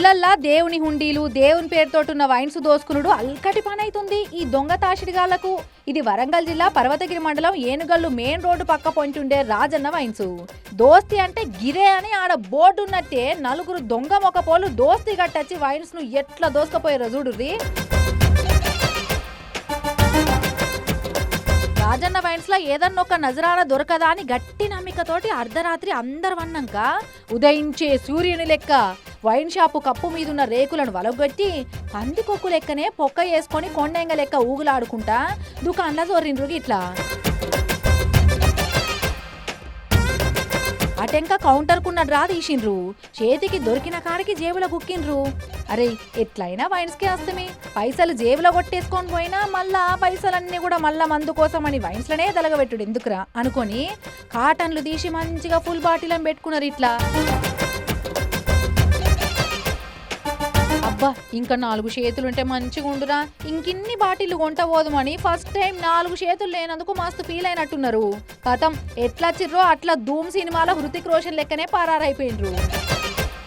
గుళ్ళల్లా దేవుని హుండీలు దేవుని పేరుతోటి ఉన్న వైన్స్ దోసుకునుడు అల్కటి పని అవుతుంది ఈ దొంగ తాషిడిగాళ్ళకు. ఇది వరంగల్ జిల్లా పర్వతగిరి మండలం ఏనుగల్లు మెయిన్ రోడ్డు పక్క పొంటుండే రాజన్న వైన్స్. దోస్తి అంటే గిరే అని ఆడ బోర్డు ఉన్నట్టే నలుగురు దొంగ మొకపోలు దోస్తి గట్టచ్చి వైన్స్ను ఎట్లా దోసుకపోయారో చూడుర్రి. రాజన్న వైన్స్లో ఏదన్నా ఒక నజరాన దొరకదా అని గట్టి నమ్మికతోటి అర్ధరాత్రి అందరు వన్నాక ఉదయించే సూర్యుని లెక్క వైన్ షాపు కప్పు మీదున్న రేకులను వలగొట్టి పందికొక్కు లెక్కనే పొక్క వేసుకొని కొండెంగ లెక్క ఊగులాడుకుంటా దుకాణంలో జోరిండ్రు ఇట్లా. అటెంక కౌంటర్కున్న డ్రా తీసిండ్రు. చేతికి దొరికిన కాడికి జేబులో గుక్కిండ్రు అరే ఎట్లయినా వైన్స్కి వస్తమే పైసలు జేబులో కొట్టేసుకొని పోయినా మళ్ళా పైసలన్నీ కూడా మళ్ళా మందు కోసమని వైన్స్లనే తలగబెట్టుడు. ఎందుకురా? అనుకొని కాటన్లు తీసి మంచిగా ఫుల్ బాటిల్ పెట్టుకున్నారు ఇట్లా. అబ్బా ఇంకా నాలుగు చేతులుంటే మంచిగా ఉండురా. ఇంకిన్ని బాటిల్ కొంట పోదుమని ఫస్ట్ టైం నాలుగు చేతులు లేనందుకు మస్తు ఫీల్ అయినట్టున్నారు. కథం ఎట్లా చిర్రో అట్లా ధూమ్ సినిమాలో హృతిక్ రోషన్ లెక్కనే పరారైపోయిండ్రు.